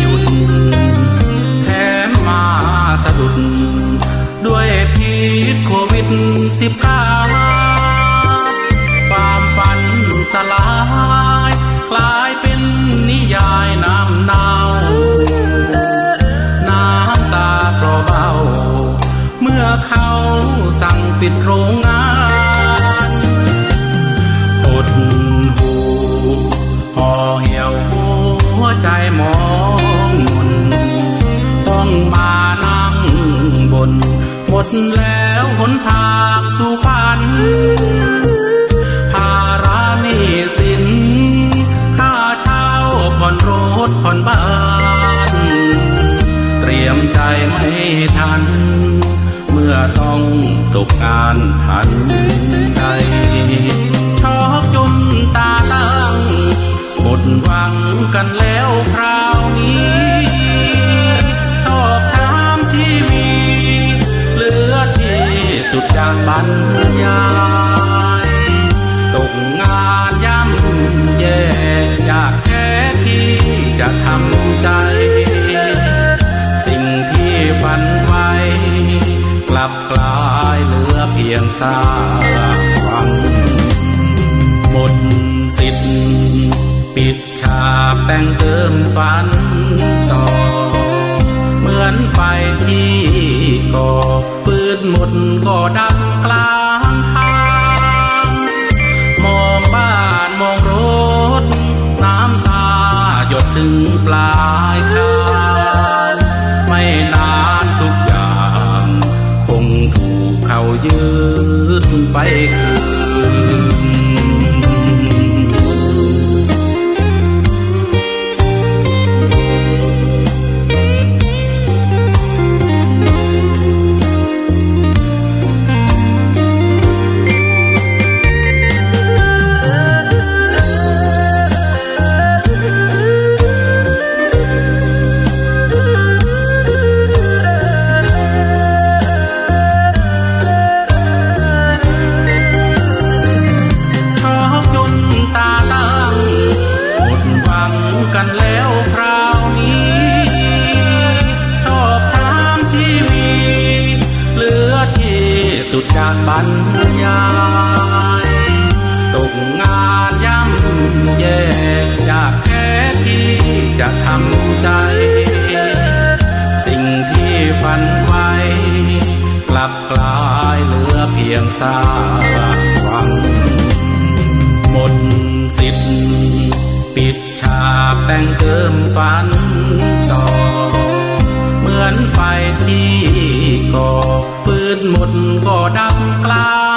หยุดแถมมาสะดุด ด้วยพิษโควิดสิบเก้าความฝันสลาย กลายเป็นนิยายน้ำเนาน้ำตาเพรเบา เมื่อเขาสั่งปิดโรงงานอด ใจมองมนต้องมานั่งบนหมดแล้วหนทางสุพรรณภาระนี้สินค่าเช่าผ่อนรถผ่อนบ้าน เตรียมใจไม่ทัน เมื่อต้องตกงานทันใจ หมดหวังกันแล้วคราวนี้ชอบชามที่มีเหลือที่สุดจากบรรยายตกงานย่ำแย่อยากแค่ที่จะทำใจ สิ่งที่ฝันไว้ กลับกลายเหลือเพียงซากหวังหมด แต่งเติมฝันต่อ เหมือนไฟที่ก่อฟืนหมดก็ดับกลางทางมองบ้านมองรถ น้ำตาหยดถึงปลายคางไม่นานทุกอย่าง คงถูกเขายืดไปคืน สุดจากบรรยายตกงานย่ำแย่อยากแค่ที่จะทำใจ สิ่งที่ฝันไว้ กลับกลายเหลือเพียงซากหวัง หมดสิทธิ์ปิดฉากแต่งเติมฝันต่อ เหมือนไฟที่ก่อ ดหมดก็ดำกลา